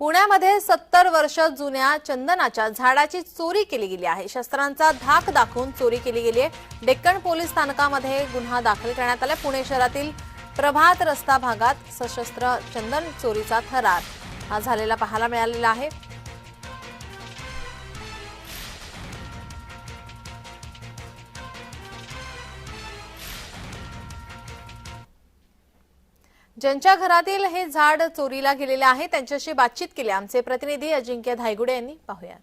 पुण्यामध्ये सत्तर वर्ष जुन्या चंदनाच्या झाडाची चोरी केली गेली आहे. शस्त्रांचा धाक दाखवून चोरी केली गेली आहे. डेक्कन पोलीस स्थानकामध्ये गुन्हा दाखल करण्यात आला. पुणे शहरातील प्रभात रस्ता भागात सशस्त्र चंदन चोरीचा थरार हा झालेला पाहायला मिळालेला आहे. ज्यांच्या घरातील हे झाड चोरीला गेलेले आहे त्यांच्याशी बातचीत केली. आमचे प्रतिनिधी अजिंक्य धायगुडे यांनी पाहूया.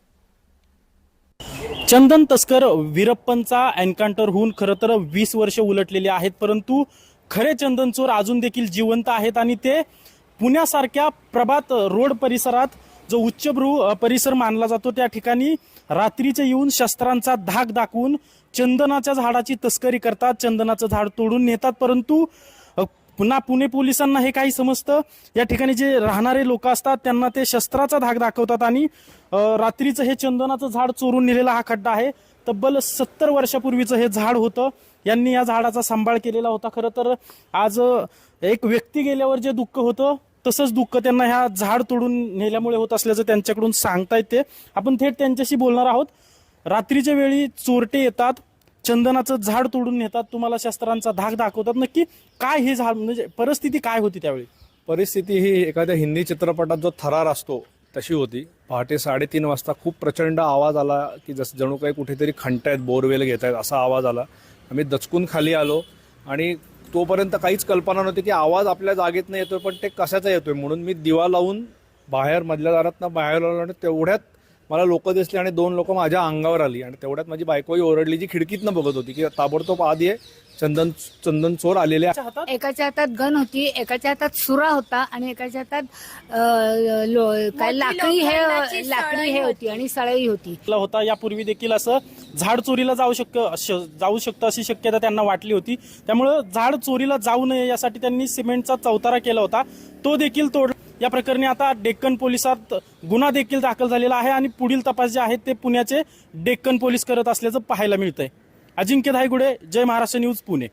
चंदन तस्कर वीरप्पनचा एन्काउंटर होऊन खरं तर वीस वर्ष उलटलेले आहेत परंतु खरे चंदन चोर अजून देखील जिवंत आहेत आणि ते पुण्यासारख्या प्रभात रोड परिसरात जो उच्चभ्रू परिसर मानला जातो त्या ठिकाणी रात्रीचे येऊन शस्त्रांचा धाक दाखवून चंदनाच्या झाडाची तस्करी करतात चंदनाचं झाड तोडून नेतात परंतु पुन्हा पुणे पोलिसांना हे काही समजतं. या ठिकाणी जे राहणारे लोक असतात त्यांना ते शस्त्राचा धाक दाखवतात आणि रात्रीचं हे चंदनाचं झाड चोरून नेलेला हा खड्डा आहे. तब्बल सत्तर वर्षापूर्वीचं हे झाड होतं. यांनी या झाडाचा सांभाळ केलेला होता. खरं तर आज एक व्यक्ती गेल्यावर जे दुःख होतं तसंच दुःख त्यांना ह्या झाड तोडून नेल्यामुळे होत असल्याचं त्यांच्याकडून सांगता येते आपण थेट त्यांच्याशी बोलणार आहोत. रात्रीच्या वेळी चोरटे येतात. चंदनाचं झाड तोडून नेतात तुम्हाला शस्त्रांचा धाक दाखवतात. नक्की काय हे झाड म्हणजे परिस्थिती काय होती त्यावेळी? परिस्थिती ही एखाद्या हिंदी चित्रपटात जो थरार असतो तशी होती. पहाटे साडेतीन वाजता खूप प्रचंड आवाज आला की जसं जणू काही कुठेतरी खणतायत बोरवेल घेत आहेत असा आवाज आला. आम्ही दचकून खाली आलो आणि तोपर्यंत काहीच कल्पना नव्हती की आवाज आपल्या जागेत नाही येतोय पण ते कशाचा येतोय म्हणून मी दिवा लावून बाहेर मधल्या दारातनं बाहेर आलो आणि तेवढ्यात मला लोक दिसली आणि दोन लोक माझ्या अंगावर आली. आणि तेवढ्यात माझी बायकोही ओरडली जी खिडकीतनं बघत होती की ताबडतोब आधी चंदन चंदन चोर आलेले एकाच्या हातात? गन होती एकाच्या हातात सुरा होता आणि एकाच्या हातात काय लाकडी हे लाकडी हे होती. आणि सळई होती. ला होता. यापूर्वी देखील असं झाड चोरीला जाऊ शक्य जाऊ शकतं अशी शक्यता त्यांना वाटली होती. त्यामुळं झाड चोरीला जाऊ नये यासाठी त्यांनी सिमेंटचा चौतारा केला होता. तो देखील तोड या प्रकरणी आता डेक्कन पोलिसात गुन्हा देखील दाखल झालेला आहे आणि पुढील तपास जे आहेत ते पुण्याचे डेक्कन पोलीस करत असल्याचं पाहायला मिळतंय. अजिंक्य धायगुडे जय महाराष्ट्र न्यूज पुणे.